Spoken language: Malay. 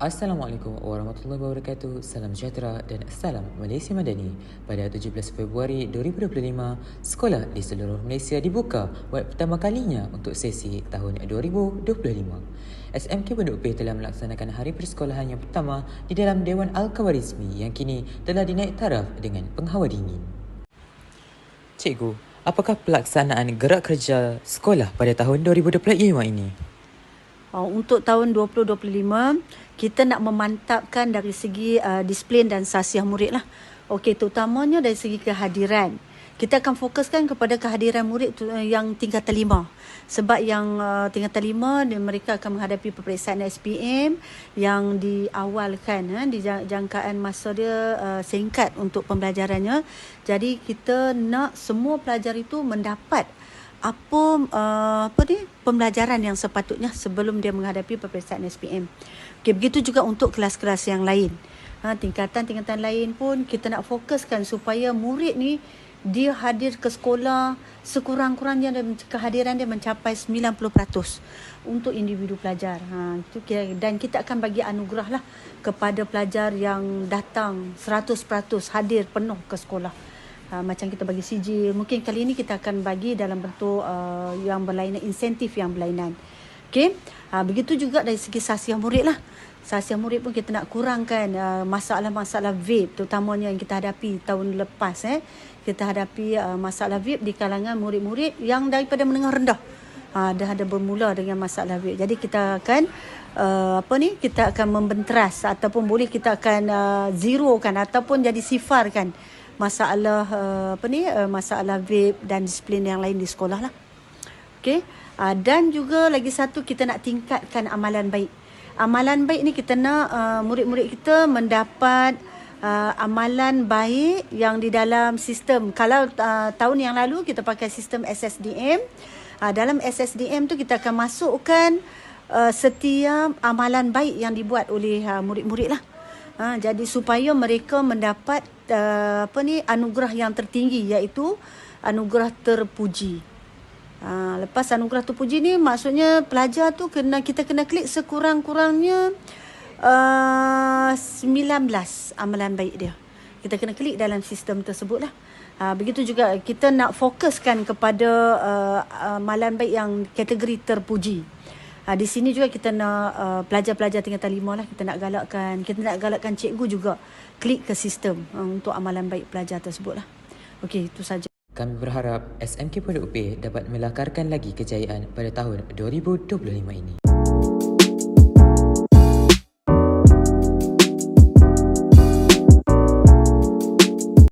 Assalamualaikum warahmatullahi wabarakatuh. Salam sejahtera dan salam Malaysia Madani. Pada 17 Februari 2025, sekolah di seluruh Malaysia dibuka buat pertama kalinya untuk sesi tahun 2025. SMK Pondok P telah melaksanakan hari persekolahan yang pertama di dalam Dewan Al-Kawarizmi yang kini telah dinaik taraf dengan penghawa dingin. Cikgu, apakah pelaksanaan gerak kerja sekolah pada tahun 2025 ini? Uh, untuk tahun 2025 kita nak memantapkan dari segi uh, disiplin dan sasiah murid lah. Okey, terutamanya dari segi kehadiran. Kita akan fokuskan kepada kehadiran murid tu, uh, yang tingkatan lima. Sebab yang uh, tingkatan lima mereka akan menghadapi peperiksaan SPM yang diawalkan uh, di jangkaan masa dia uh, singkat untuk pembelajarannya. Jadi kita nak semua pelajar itu mendapat apa uh, apa ni pembelajaran yang sepatutnya sebelum dia menghadapi peperiksaan SPM. Okey begitu juga untuk kelas-kelas yang lain. Ha tingkatan-tingkatan lain pun kita nak fokuskan supaya murid ni dia hadir ke sekolah sekurang-kurangnya kehadiran dia mencapai 90% untuk individu pelajar. Ha itu dan kita akan bagi anugerah lah kepada pelajar yang datang 100% hadir penuh ke sekolah uh, macam kita bagi sijil mungkin kali ini kita akan bagi dalam bentuk uh, yang berlainan insentif yang berlainan. Okey? Uh, begitu juga dari segi sasiah murid lah. Sasiah murid pun kita nak kurangkan uh, masalah-masalah vape terutamanya yang kita hadapi tahun lepas eh. Kita hadapi uh, masalah vape di kalangan murid-murid yang daripada menengah rendah. Uh, dah ada bermula dengan masalah vape. Jadi kita akan Uh, apa ni kita akan membenteras ataupun boleh kita akan uh, zerokan ataupun jadi sifarkan masalah uh, apa ni uh, masalah vape dan disiplin yang lain di sekolah lah. Okey. Uh, dan juga lagi satu kita nak tingkatkan amalan baik. Amalan baik ni kita nak uh, murid-murid kita mendapat uh, amalan baik yang di dalam sistem. Kalau uh, tahun yang lalu kita pakai sistem SSDM, uh, dalam SSDM tu kita akan masukkan uh, setiap amalan baik yang dibuat oleh uh, murid-murid lah. Ha, jadi supaya mereka mendapat uh, apa ni anugerah yang tertinggi iaitu anugerah terpuji. Ha, lepas anugerah terpuji ni maksudnya pelajar tu kena kita kena klik sekurang-kurangnya uh, 19 amalan baik dia. Kita kena klik dalam sistem tersebut lah. Ha, begitu juga kita nak fokuskan kepada uh, amalan baik yang kategori terpuji. Ha, di sini juga kita nak uh, pelajar-pelajar tingkatan lima lah kita nak galakkan kita nak galakkan cikgu juga klik ke sistem uh, untuk amalan baik pelajar tersebut lah. Okey itu saja. Kami berharap SMK Pondok P dapat melakarkan lagi kejayaan pada tahun 2025 ini.